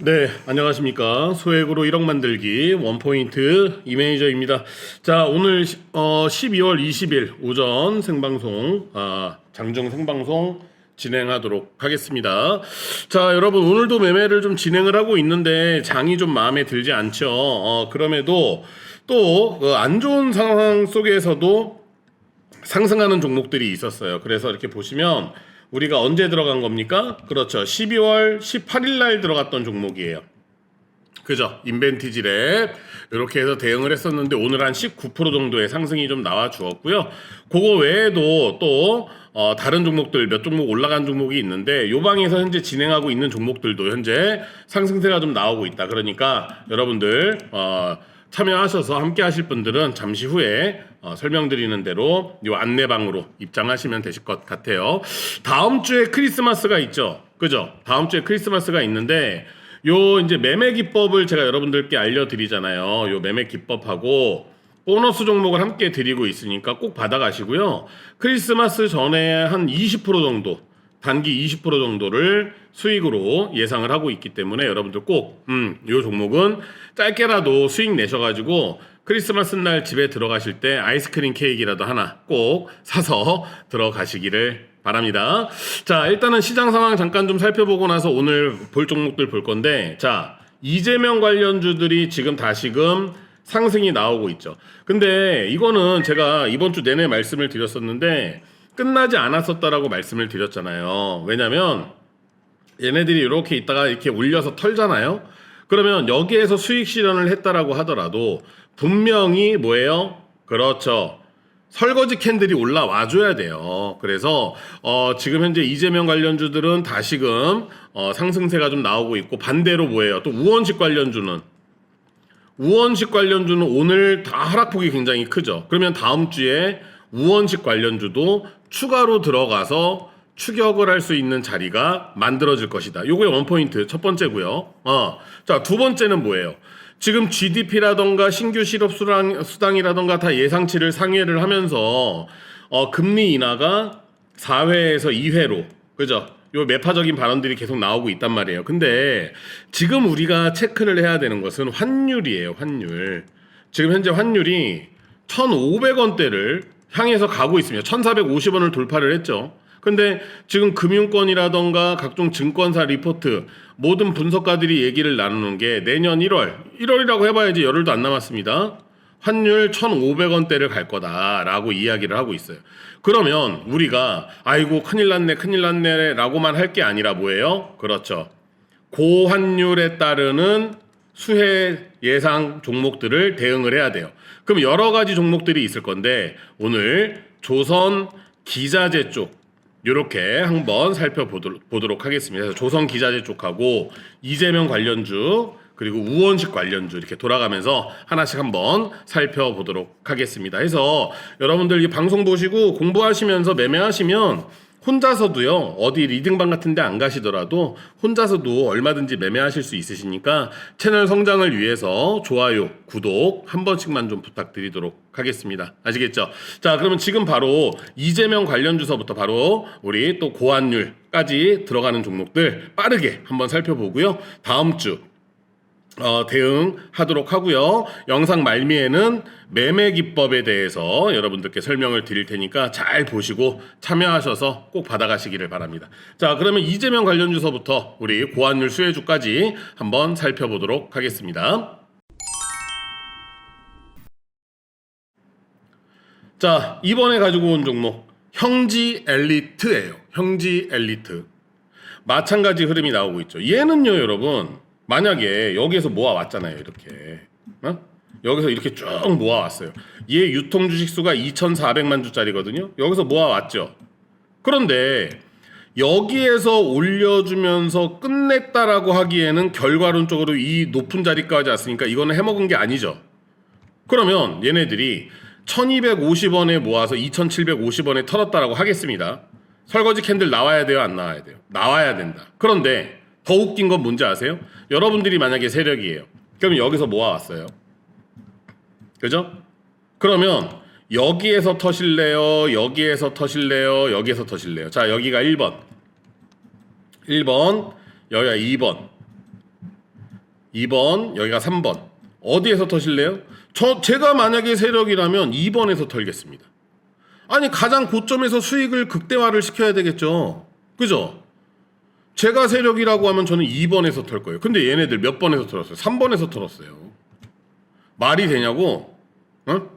네, 안녕하십니까. 소액으로 1억 만들기 원포인트 이매니저입니다. 자, 오늘 시- 어, 12월 20일 오전 생방송, 아, 장중 생방송 진행하도록 하겠습니다. 자, 여러분, 오늘도 매매를 좀 진행을 하고 있는데 장이 좀 마음에 들지 않죠. 어, 그럼에도 또 안 좋은 상황 속에서도 상승하는 종목들이 있었어요. 그래서 이렇게 보시면 우리가 언제 들어간 겁니까? 그렇죠. 12월 18일 날 들어갔던 종목이에요. 그죠? 인벤티지랩 이렇게 해서 대응을 했었는데 오늘 한 19% 정도의 상승이 좀 나와 주었고요. 그거 외에도 또 어, 다른 종목들 몇 종목 올라간 종목이 있는데 요 방에서 현재 진행하고 있는 종목들도 현재 상승세가 좀 나오고 있다. 그러니까 여러분들 어, 참여하셔서 함께 하실 분들은 잠시 후에 어, 설명드리는 대로 요 안내방으로 입장하시면 되실 것 같아요. 다음 주에 크리스마스가 있죠. 그죠? 다음 주에 크리스마스가 있는데 요 이제 매매 기법을 제가 여러분들께 알려드리잖아요. 요 매매 기법하고 보너스 종목을 함께 드리고 있으니까 꼭 받아가시고요. 크리스마스 전에 한 20% 정도, 단기 20% 정도를 수익으로 예상을 하고 있기 때문에 여러분들 꼭, 음, 요 종목은 짧게라도 수익 내셔가지고 크리스마스 날 집에 들어가실 때 아이스크림 케이크라도 하나 꼭 사서 들어가시기를 바랍니다. 자, 일단은 시장 상황 잠깐 좀 살펴보고 나서 오늘 볼 종목들 볼 건데, 자, 이재명 관련주들이 지금 다시금 상승이 나오고 있죠. 근데 이거는 제가 이번 주 내내 말씀을 드렸었는데, 끝나지 않았었다라고 말씀을 드렸잖아요. 왜냐면, 얘네들이 이렇게 있다가 이렇게 올려서 털잖아요. 그러면 여기에서 수익 실현을 했다라고 하더라도 분명히 뭐예요? 그렇죠. 설거지 캔들이 올라와 줘야 돼요. 그래서 어, 지금 현재 이재명 관련주들은 다시금 어, 상승세가 좀 나오고 있고 반대로 뭐예요? 또 우원식 관련주는 우원식 관련주는 오늘 다 하락폭이 굉장히 크죠. 그러면 다음 주에 우원식 관련주도 추가로 들어가서 추격을 할 수 있는 자리가 만들어질 것이다. 요게 원포인트 첫 번째고요. 어. 자, 두 번째는 뭐예요? 지금 GDP라던가 신규 실업 수당, 수당이라던가 다 예상치를 상회를 하면서 어, 금리 인하가 4회에서 2회로 그죠? 요 매파적인 발언들이 계속 나오고 있단 말이에요. 근데 지금 우리가 체크를 해야 되는 것은 환율이에요. 환율. 지금 현재 환율이 1,500원대를 향해서 가고 있습니다. 1,450원을 돌파를 했죠. 근데 지금 금융권이라던가 각종 증권사 리포트 모든 분석가들이 얘기를 나누는 게 내년 1월, 1월이라고 해봐야지 열흘도 안 남았습니다. 환율 1,500원대를 갈 거다라고 이야기를 하고 있어요. 그러면 우리가 아이고 큰일 났네, 큰일 났네라고만 할 게 아니라 뭐예요? 그렇죠. 고환율에 따르는 수혜 예상 종목들을 대응을 해야 돼요. 그럼 여러 가지 종목들이 있을 건데 오늘 조선 기자재 쪽 이렇게 한번 살펴보도록 하겠습니다. 조선 기자재 쪽하고 이재명 관련주 그리고 우원식 관련주 이렇게 돌아가면서 하나씩 한번 살펴보도록 하겠습니다. 해서 여러분들 이 방송 보시고 공부하시면서 매매하시면 혼자서도요 어디 리딩방 같은데 안 가시더라도 혼자서도 얼마든지 매매하실 수 있으시니까 채널 성장을 위해서 좋아요 구독 한 번씩만 좀 부탁드리도록 하겠습니다. 아시겠죠? 자 그러면 지금 바로 이재명 관련 주서부터 바로 우리 또 고환율 까지 들어가는 종목들 빠르게 한번 살펴보고요. 다음 주 어, 대응하도록 하고요. 영상 말미에는 매매 기법에 대해서 여러분들께 설명을 드릴 테니까 잘 보시고 참여하셔서 꼭 받아가시기를 바랍니다. 자, 그러면 이재명 관련 주서부터 우리 고환율 수혜주까지 한번 살펴보도록 하겠습니다. 자, 이번에 가지고 온 종목 형지 엘리트예요. 형지 엘리트. 마찬가지 흐름이 나오고 있죠. 얘는요, 여러분. 만약에 여기에서 모아 왔잖아요, 이렇게. 어? 여기서 이렇게 쭉 모아 왔어요. 얘 유통 주식 수가 2,400만 주짜리거든요. 여기서 모아 왔죠. 그런데 여기에서 올려주면서 끝냈다라고 하기에는 결과론적으로 이 높은 자리까지 왔으니까 이거는 해먹은 게 아니죠. 그러면 얘네들이 1250원에 모아서 2750원에 털었다라고 하겠습니다. 설거지 캔들 나와야 돼요? 안 나와야 돼요? 나와야 된다. 그런데 더 웃긴 건 뭔지 아세요? 여러분들이 만약에 세력이에요. 그럼 여기서 모아왔어요. 그죠? 그러면 여기에서 터실래요? 여기에서 터실래요? 여기에서 터실래요? 자, 여기가 1번. 1번, 여기가 2번. 2번, 여기가 3번. 어디에서 터실래요? 저 제가 만약에 세력이라면 2번에서 털겠습니다. 아니 가장 고점에서 수익을 극대화를 시켜야 되겠죠. 그죠? 제가 세력이라고 하면 저는 2번에서 털 거예요. 근데 얘네들 몇 번에서 털었어요? 3번에서 털었어요. 말이 되냐고? 어?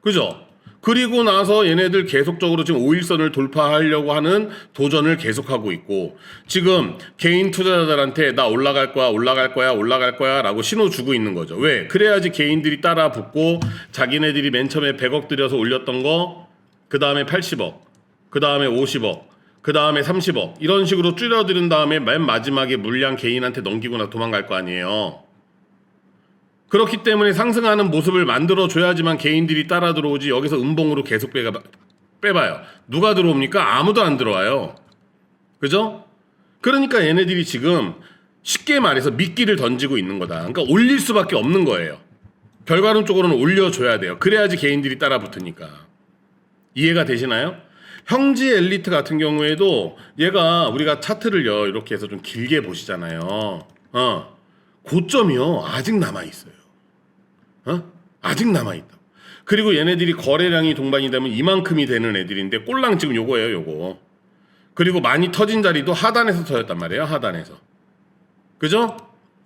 그죠? 그리고 나서 얘네들 계속적으로 지금 5일선을 돌파하려고 하는 도전을 계속하고 있고 지금 개인 투자자들한테 나 올라갈 거야 올라갈 거야 올라갈 거야 라고 신호 주고 있는 거죠 왜? 그래야지 개인들이 따라 붙고 자기네들이 맨 처음에 100억 들여서 올렸던 거 그 다음에 80억 그 다음에 50억 그 다음에 30억 이런 식으로 줄여드린 다음에 맨 마지막에 물량 개인한테 넘기거나 도망갈 거 아니에요 그렇기 때문에 상승하는 모습을 만들어 줘야지만 개인들이 따라 들어오지 여기서 음봉으로 계속 빼가, 빼봐요. 누가 들어옵니까? 아무도 안 들어와요. 그죠? 그러니까 얘네들이 지금 쉽게 말해서 미끼를 던지고 있는 거다. 그러니까 올릴 수밖에 없는 거예요. 결과론적으로는 올려줘야 돼요. 그래야지 개인들이 따라 붙으니까. 이해가 되시나요? 형지 엘리트 같은 경우에도 얘가 우리가 차트를요 이렇게 해서 좀 길게 보시잖아요. 어 고점이요 아직 남아 있어요. 어? 아직 남아 있다. 그리고 얘네들이 거래량이 동반이 되면 이만큼이 되는 애들인데 꼴랑 지금 요거예요, 요거. 그리고 많이 터진 자리도 하단에서 터졌단 말이에요, 하단에서. 그죠?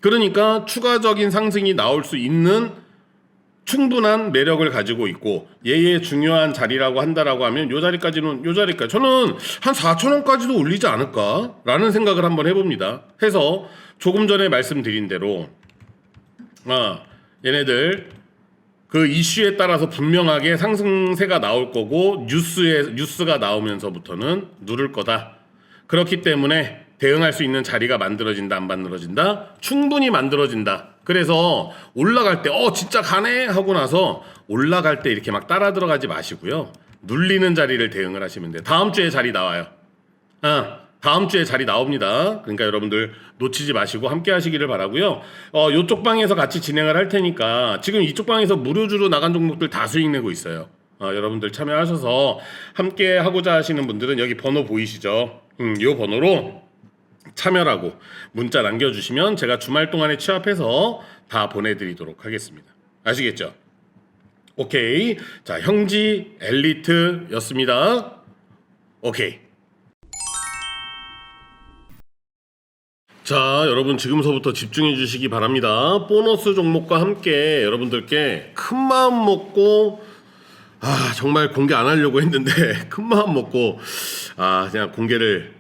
그러니까 추가적인 상승이 나올 수 있는 충분한 매력을 가지고 있고 얘의 중요한 자리라고 한다라고 하면 요 자리까지는 요 자리까지 저는 한 4천 원까지도 올리지 않을까라는 생각을 한번 해봅니다. 해서 조금 전에 말씀드린 대로 아 얘네들 그 이슈에 따라서 분명하게 상승세가 나올 거고 뉴스에 뉴스가 나오면서부터는 누를 거다. 그렇기 때문에 대응할 수 있는 자리가 만들어진다 안 만들어진다 충분히 만들어진다 그래서 올라갈 때 어 진짜 가네? 하고 나서 올라갈 때 이렇게 막 따라 들어가지 마시고요. 눌리는 자리를 대응을 하시면 돼요. 다음 주에 자리 나와요. 아 다음 주에 자리 나옵니다. 그러니까 여러분들 놓치지 마시고 함께 하시기를 바라고요. 어 요쪽 방에서 같이 진행을 할 테니까 지금 이쪽 방에서 무료주로 나간 종목들 다 수익 내고 있어요. 어, 여러분들 참여하셔서 함께 하고자 하시는 분들은 여기 번호 보이시죠? 음, 요 번호로 참여라고 문자 남겨주시면 제가 주말 동안에 취합해서 다 보내드리도록 하겠습니다. 아시겠죠? 오케이. 자, 형지 엘리트였습니다. 오케이. 자, 여러분 지금서부터 집중해 주시기 바랍니다. 보너스 종목과 함께 여러분들께 큰 마음 먹고 아, 정말 공개 안 하려고 했는데 큰 마음 먹고 아, 그냥 공개를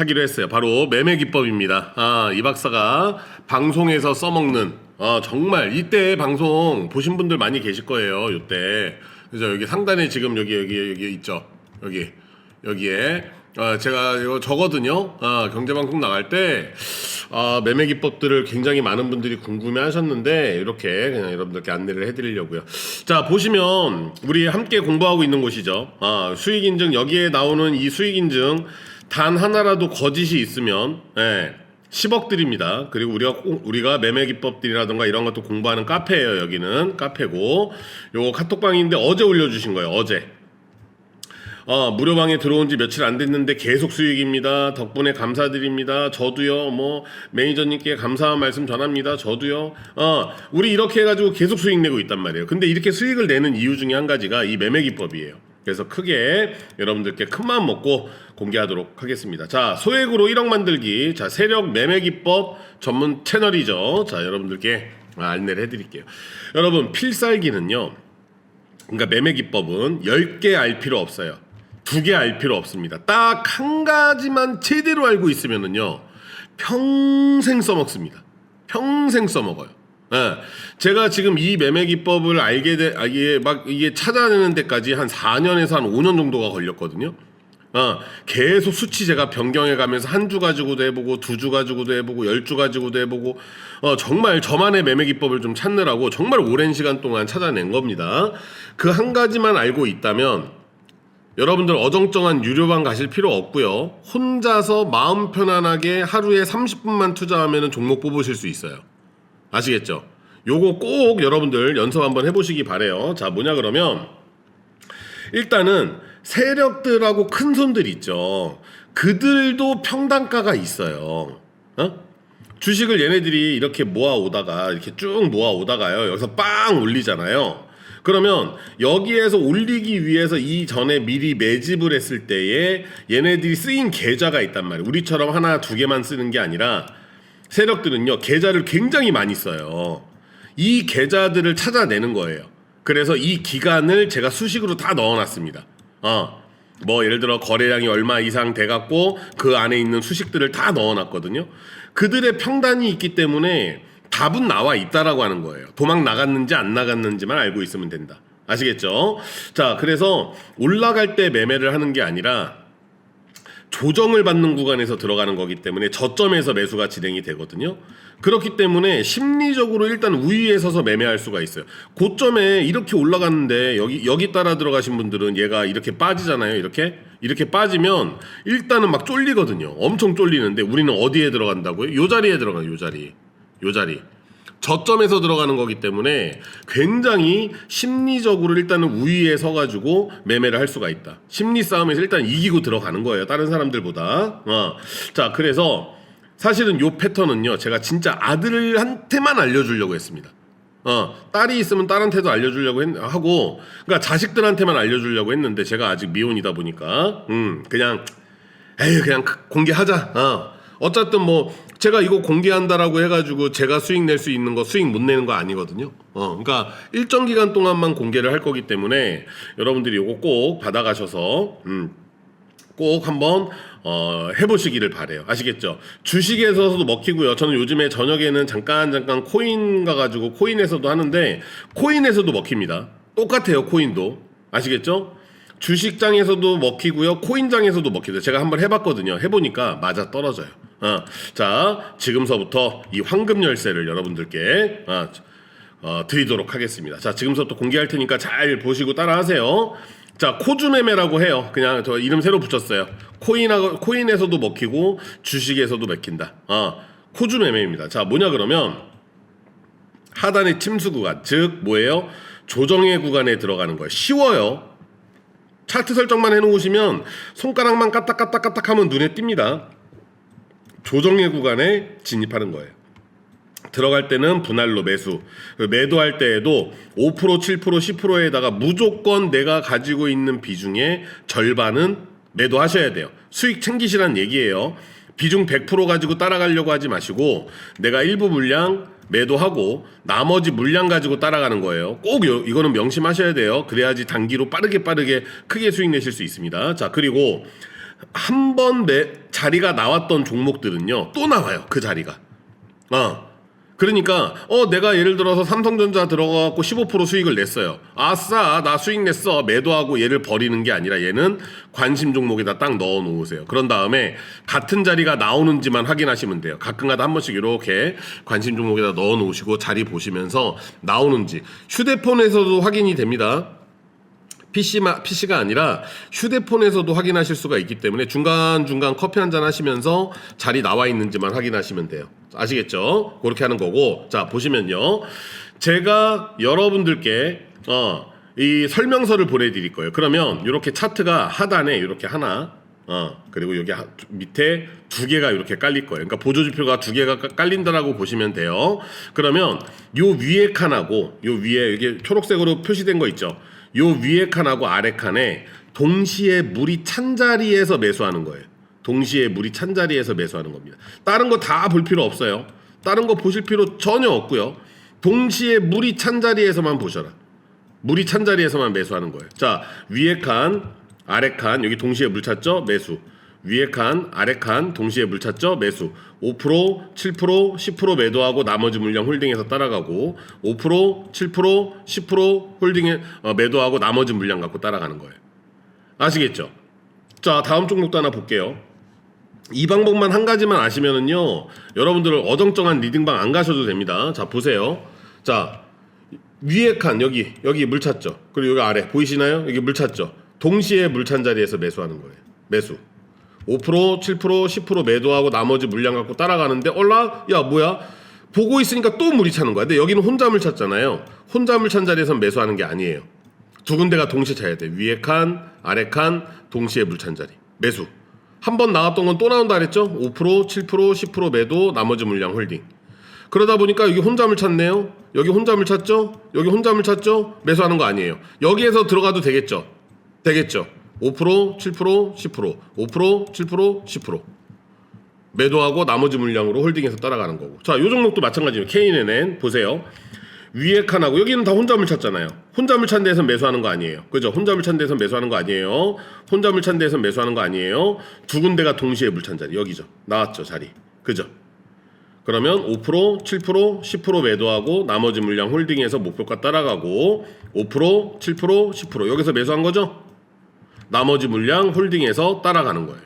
하기로 했어요. 바로 매매 기법입니다. 아, 이 박사가 방송에서 써먹는 아, 정말 이때 방송 보신 분들 많이 계실 거예요. 이때. 그래서 여기 상단에 지금 여기 여기 여기 있죠. 여기 여기에 어, 제가 이거 저거든요. 아, 경제방송 나갈 때 아, 매매 기법들을 굉장히 많은 분들이 궁금해 하셨는데 이렇게 그냥 여러분들께 안내를 해드리려고요. 자 보시면 우리 함께 공부하고 있는 곳이죠. 아, 수익인증 여기에 나오는 이 수익인증 단 하나라도 거짓이 있으면 예, 10억 드립니다. 그리고 우리가 꼭- 우리가 매매 기법들이라던가 이런 것도 공부하는 카페예요. 여기는 카페고 요거 카톡방인데 어제 올려주신 거예요. 어제. 어, 무료방에 들어온 지 며칠 안 됐는데 계속 수익입니다. 덕분에 감사드립니다. 저도요, 뭐, 매니저님께 감사한 말씀 전합니다. 저도요. 어, 우리 이렇게 해가지고 계속 수익 내고 있단 말이에요. 근데 이렇게 수익을 내는 이유 중에 한 가지가 이 매매 기법이에요. 그래서 크게 여러분들께 큰 마음 먹고 공개하도록 하겠습니다. 자, 소액으로 1억 만들기. 자, 세력 매매 기법 전문 채널이죠. 자, 여러분들께 안내를 해드릴게요. 여러분, 필살기는요. 그러니까 매매 기법은 10개 알 필요 없어요. 두개알 필요 없습니다. 딱 한 가지만 제대로 알고 있으면은요. 평생 써먹습니다. 평생 써먹어요. 예. 제가 지금 이 매매 기법을 알게 돼, 아, 이게 막 이게 찾아내는 데까지 한 4년에서 한 5년 정도가 걸렸거든요. 어, 계속 수치 제가 변경해 가면서 한 주 가지고도 해보고 두 주 가지고도 해보고 열 주 가지고도 해보고 어, 정말 저만의 매매 기법을 좀 찾느라고 정말 오랜 시간 동안 찾아낸 겁니다. 그 한 가지만 알고 있다면 여러분들 어정쩡한 유료방 가실 필요 없고요. 혼자서 마음 편안하게 하루에 30분만 투자하면 종목 뽑으실 수 있어요. 아시겠죠? 요거 꼭 여러분들 연습 한번 해보시기 바래요. 자, 뭐냐 그러면 일단은 세력들하고 큰 손들 있죠. 그들도 평단가가 있어요. 어? 주식을 얘네들이 이렇게 모아 오다가 이렇게 쭉 모아 오다가요. 여기서 빵 올리잖아요. 그러면 여기에서 올리기 위해서 이 전에 미리 매집을 했을 때에 얘네들이 쓰인 계좌가 있단 말이에요. 우리처럼 하나 두 개만 쓰는 게 아니라 세력들은요 계좌를 굉장히 많이 써요. 이 계좌들을 찾아내는 거예요. 그래서 이 기간을 제가 수식으로 다 넣어놨습니다. 어, 뭐 예를 들어 거래량이 얼마 이상 돼갖고 그 안에 있는 수식들을 다 넣어놨거든요. 그들의 평단이 있기 때문에 답은 나와 있다라고 하는 거예요. 도망 나갔는지 안 나갔는지만 알고 있으면 된다. 아시겠죠? 자, 그래서 올라갈 때 매매를 하는 게 아니라 조정을 받는 구간에서 들어가는 거기 때문에 저점에서 매수가 진행이 되거든요. 그렇기 때문에 심리적으로 일단 우위에 서서 매매할 수가 있어요. 고점에 이렇게 올라갔는데 여기 여기 따라 들어가신 분들은 얘가 이렇게 빠지잖아요. 이렇게 이렇게 빠지면 일단은 막 쫄리거든요. 엄청 쫄리는데 우리는 어디에 들어간다고요? 요 자리에 들어가요. 요 자리. 요 자리. 저점에서 들어가는 거기 때문에 굉장히 심리적으로 일단은 우위에 서가지고 매매를 할 수가 있다. 심리 싸움에서 일단 이기고 들어가는 거예요. 다른 사람들보다. 어. 자, 그래서 사실은 요 패턴은요, 제가 진짜 아들한테만 알려주려고 했습니다. 어, 딸이 있으면 딸한테도 알려주려고 했, 하고, 그러니까 자식들한테만 알려주려고 했는데 제가 아직 미혼이다 보니까, 음, 그냥 에이 그냥 공개하자. 어. 어쨌든 뭐 제가 이거 공개한다라고 해가지고 제가 수익 낼 수 있는 거 수익 못 내는 거 아니거든요. 어, 그러니까 일정 기간 동안만 공개를 할 거기 때문에 여러분들이 이거 꼭 받아가셔서 음, 꼭 한번 어, 해보시기를 바래요. 아시겠죠? 주식에서도 먹히고요. 저는 요즘에 저녁에는 잠깐 잠깐 코인 가가지고 코인에서도 하는데 코인에서도 먹힙니다. 똑같아요. 코인도 아시겠죠? 주식장에서도 먹히고요. 코인장에서도 먹히죠. 제가 한번 해봤거든요. 해보니까 맞아 떨어져요. 어, 자 지금서부터 이 황금 열쇠를 여러분들께 어, 어, 드리도록 하겠습니다. 자, 지금부터 공개할 테니까 잘 보시고 따라하세요. 자, 코주매매라고 해요. 그냥 저 이름 새로 붙였어요. 코인하고 코인에서도 먹히고 주식에서도 먹힌다. 어, 코주매매입니다. 자, 뭐냐 그러면 하단의 침수 구간, 즉 뭐예요? 조정의 구간에 들어가는 거예요. 쉬워요. 차트 설정만 해놓으시면 손가락만 까딱까딱까딱 하면 눈에 띕니다. 조정의 구간에 진입하는 거예요. 들어갈 때는 분할로 매수. 매도할 때에도 5%, 7%, 10%에다가 무조건 내가 가지고 있는 비중의 절반은 매도하셔야 돼요. 수익 챙기시란 얘기예요. 비중 100% 가지고 따라가려고 하지 마시고 내가 일부 물량 매도하고 나머지 물량 가지고 따라가는 거예요. 꼭 요- 이거는 명심하셔야 돼요. 그래야지 단기로 빠르게 빠르게 크게 수익 내실 수 있습니다. 자, 그리고 한 번 자리가 나왔던 종목들은요. 또 나와요. 그 자리가. 어. 그러니까 어 내가 예를 들어서 삼성전자 들어가고 15% 수익을 냈어요. 아싸 나 수익 냈어 매도하고 얘를 버리는 게 아니라 얘는 관심 종목에다 딱 넣어 놓으세요. 그런 다음에 같은 자리가 나오는지만 확인하시면 돼요. 가끔가다 한 번씩 이렇게 관심 종목에다 넣어 놓으시고 자리 보시면서 나오는지 휴대폰에서도 확인이 됩니다. PC마, PC가 아니라 휴대폰에서도 확인하실 수가 있기 때문에 중간중간 커피 한 잔 하시면서 자리 나와 있는지만 확인하시면 돼요. 아시겠죠? 그렇게 하는 거고. 자, 보시면요. 제가 여러분들께, 어, 이 설명서를 보내드릴 거예요. 그러면 이렇게 차트가 하단에 이렇게 하나, 어, 그리고 여기 하- 밑에 두 개가 이렇게 깔릴 거예요. 그러니까 보조지표가 두 개가 까- 깔린다라고 보시면 돼요. 그러면 요 위에 칸하고 요 위에 이게 초록색으로 표시된 거 있죠. 요 위에 칸하고 아래 칸에 동시에 물이 찬 자리에서 매수하는 거예요. 동시에 물이 찬 자리에서 매수하는 겁니다. 다른 거 다 볼 필요 없어요. 다른 거 보실 필요 전혀 없고요. 동시에 물이 찬 자리에서만 보셔라. 물이 찬 자리에서만 매수하는 거예요. 자, 위에 칸, 아래 칸, 여기 동시에 물 찼죠? 매수. 위에 칸, 아래 칸, 동시에 물 찼죠? 매수. 5%, 7%, 10% 매도하고 나머지 물량 홀딩해서 따라가고 5%, 7%, 10% 홀딩해 어, 매도하고 나머지 물량 갖고 따라가는 거예요. 아시겠죠? 자, 다음 종목도 하나 볼게요. 이 방법만 한 가지만 아시면은요, 여러분들 어정쩡한 리딩방 안 가셔도 됩니다. 자, 보세요. 자, 위에 칸 여기 여기 물 찼죠. 그리고 여기 아래 보이시나요? 여기 물 찼죠. 동시에 물 찬 자리에서 매수하는 거예요. 매수. 5%, 7%, 10% 매도하고 나머지 물량 갖고 따라가는데 올라 야 뭐야? 보고 있으니까 또 물이 차는 거야. 근데 여기는 혼자 물 찼잖아요. 혼자 물 찬 자리에서 매수하는 게 아니에요. 두 군데가 동시에 차야 돼. 위에 칸, 아래 칸, 동시에 물 찬 자리. 매수. 한 번 나왔던 건 또 나온다 그랬죠? 5%, 7%, 10% 매도, 나머지 물량 홀딩. 그러다 보니까 여기 혼잠을 찾네요. 여기 혼잠을 찾죠? 여기 혼잠을 찾죠? 매수하는 거 아니에요. 여기에서 들어가도 되겠죠? 되겠죠? 5%, 7%, 10%, 5%, 7%, 10%. 매도하고 나머지 물량으로 홀딩해서 따라가는 거고. 자, 요 종목도 마찬가지예요. K&N 보세요. 위에 칸하고 여기는 다 혼잠을 찾잖아요. 혼잠을 찬 데에서 매수하는 거 아니에요. 그죠? 혼잠을 찬 데에서 매수하는 거 아니에요. 혼잠을 찬 데에서 매수하는 거 아니에요. 두 군데가 동시에 물찬 자리 여기죠. 나왔죠 자리. 그죠? 그러면 5%, 7%, 10% 매도하고 나머지 물량 홀딩해서 목표가 따라가고 5%, 7%, 10% 여기서 매수한 거죠? 나머지 물량 홀딩해서 따라가는 거예요.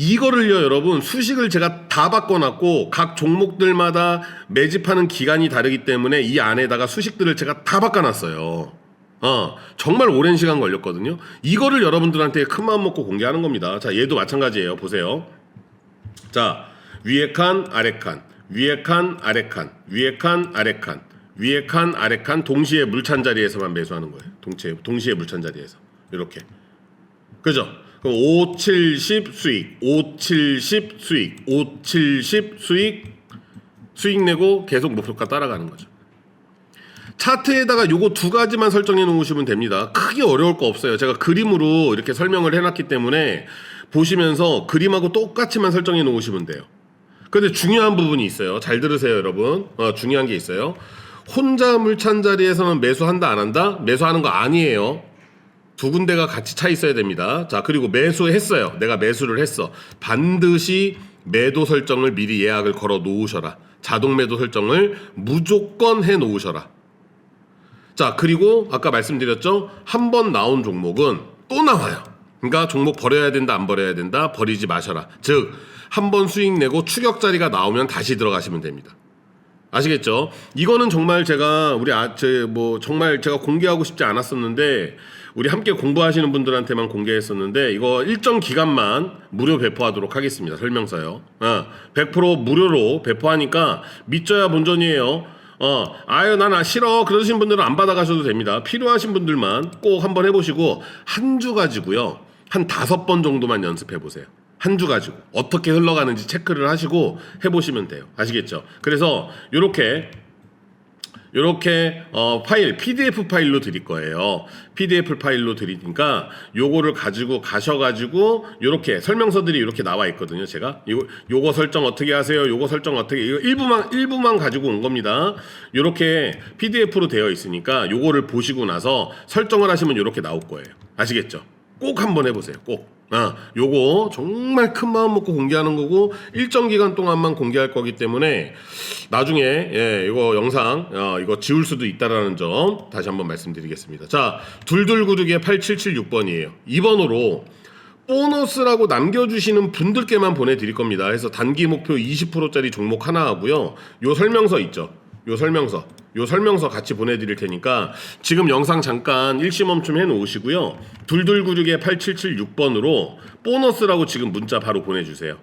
이거를요, 여러분, 수식을 제가 다 바꿔놨고, 각 종목들마다 매집하는 기간이 다르기 때문에 이 안에다가 수식들을 제가 다 바꿔놨어요. 어, 정말 오랜 시간 걸렸거든요. 이거를 여러분들한테 큰 마음 먹고 공개하는 겁니다. 자, 얘도 마찬가지예요. 보세요. 자, 위에 칸, 아래 칸, 위에 칸, 아래 칸, 위에 칸, 아래 칸, 위에 칸, 아래 칸, 동시에 물찬 자리에서만 매수하는 거예요. 동시에, 동시에 물찬 자리에서. 이렇게. 그죠? 그럼 5, 70 수익, 5, 70 수익, 5, 70 수익, 수익 내고 계속 목표가 따라가는 거죠. 차트에다가 요거 두 가지만 설정해 놓으시면 됩니다. 크게 어려울 거 없어요. 제가 그림으로 이렇게 설명을 해 놨기 때문에 보시면서 그림하고 똑같이만 설정해 놓으시면 돼요. 근데 중요한 부분이 있어요. 잘 들으세요, 여러분. 어, 중요한 게 있어요. 혼자 물찬 자리에서는 매수한다, 안 한다? 매수하는 거 아니에요. 두 군데가 같이 차 있어야 됩니다. 자, 그리고 매수했어요. 내가 매수를 했어. 반드시 매도 설정을 미리 예약을 걸어 놓으셔라. 자동 매도 설정을 무조건 해 놓으셔라. 자, 그리고 아까 말씀드렸죠? 한 번 나온 종목은 또 나와요. 그러니까 종목 버려야 된다, 안 버려야 된다, 버리지 마셔라. 즉, 한 번 수익 내고 추격 자리가 나오면 다시 들어가시면 됩니다. 아시겠죠? 이거는 정말 제가 우리 아, 제 뭐 정말 제가 공개하고 싶지 않았었는데 우리 함께 공부하시는 분들한테만 공개했었는데 이거 일정 기간만 무료 배포하도록 하겠습니다. 설명서요. 어, 100% 무료로 배포하니까 믿져야 본전이에요. 어, 아유, 나나 싫어. 그러신 분들은 안 받아가셔도 됩니다. 필요하신 분들만 꼭 한번 해보시고 한 주 가지고요. 한 다섯 번 정도만 연습해 보세요. 한 주 가지고 어떻게 흘러가는지 체크를 하시고 해보시면 돼요. 아시겠죠? 그래서 요렇게 요렇게 어, 파일 PDF 파일로 드릴 거예요. PDF 파일로 드리니까 요거를 가지고 가셔가지고 요렇게 설명서들이 이렇게 나와 있거든요. 제가 요 요거 설정 어떻게 하세요? 요거 설정 어떻게 이거 일부만 일부만 가지고 온 겁니다. 요렇게 PDF로 되어 있으니까 요거를 보시고 나서 설정을 하시면 요렇게 나올 거예요. 아시겠죠? 꼭 한번 해보세요. 꼭. 아, 요거 정말 큰 마음 먹고 공개하는 거고 일정 기간 동안만 공개할 거기 때문에 나중에 예, 이거 영상 어, 이거 지울 수도 있다라는 점 다시 한번 말씀드리겠습니다. 자, 둘둘구르기의 8776번이에요. 2번으로 보너스라고 남겨주시는 분들께만 보내드릴 겁니다. 그래서 단기 목표 20%짜리 종목 하나 하고요. 요 설명서 있죠. 요 설명서, 요 설명서 같이 보내드릴 테니까 지금 영상 잠깐 일시 멈춤 해 놓으시고요. 둘둘구르기의 8776번으로 보너스라고 지금 문자 바로 보내주세요.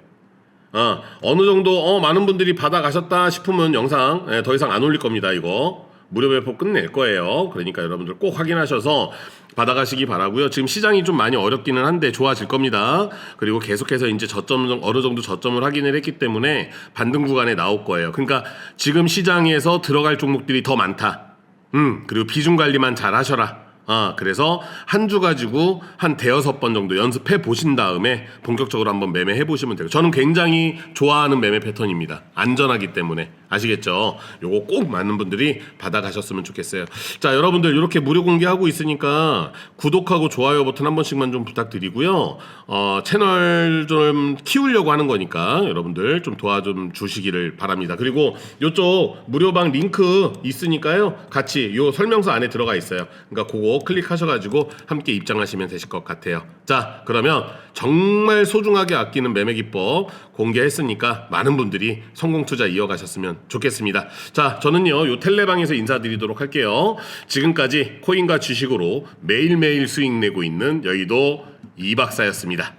아, 어느 정도 어, 많은 분들이 받아가셨다 싶으면 영상 예, 더 이상 안 올릴 겁니다. 이거 무료 배포 끝낼 거예요. 그러니까 여러분들 꼭 확인하셔서 받아가시기 바라고요. 지금 시장이 좀 많이 어렵기는 한데 좋아질 겁니다. 그리고 계속해서 이제 저점 어느 정도 저점을 확인을 했기 때문에 반등 구간에 나올 거예요. 그러니까 지금 시장에서 들어갈 종목들이 더 많다. 음, 그리고 비중 관리만 잘 하셔라. 아, 그래서 한 주 가지고 한 대여섯 번 정도 연습해 보신 다음에 본격적으로 한번 매매해 보시면 돼요. 저는 굉장히 좋아하는 매매 패턴입니다. 안전하기 때문에. 아시겠죠? 요거 꼭 많은 분들이 받아가셨으면 좋겠어요. 자, 여러분들 이렇게 무료 공개하고 있으니까 구독하고 좋아요 버튼 한 번씩만 좀 부탁드리고요. 어, 채널 좀 키우려고 하는 거니까 여러분들 좀 도와 좀 주시기를 바랍니다. 그리고 요쪽 무료방 링크 있으니까요. 같이 요 설명서 안에 들어가 있어요. 그러니까 그거 클릭하셔가지고 함께 입장하시면 되실 것 같아요. 자, 그러면 정말 소중하게 아끼는 매매 기법 공개했으니까 많은 분들이 성공 투자 이어가셨으면 좋겠습니다. 자, 저는요, 요 텔레방에서 인사드리도록 할게요. 지금까지 코인과 주식으로 매일매일 수익 내고 있는 여의도 이 박사였습니다.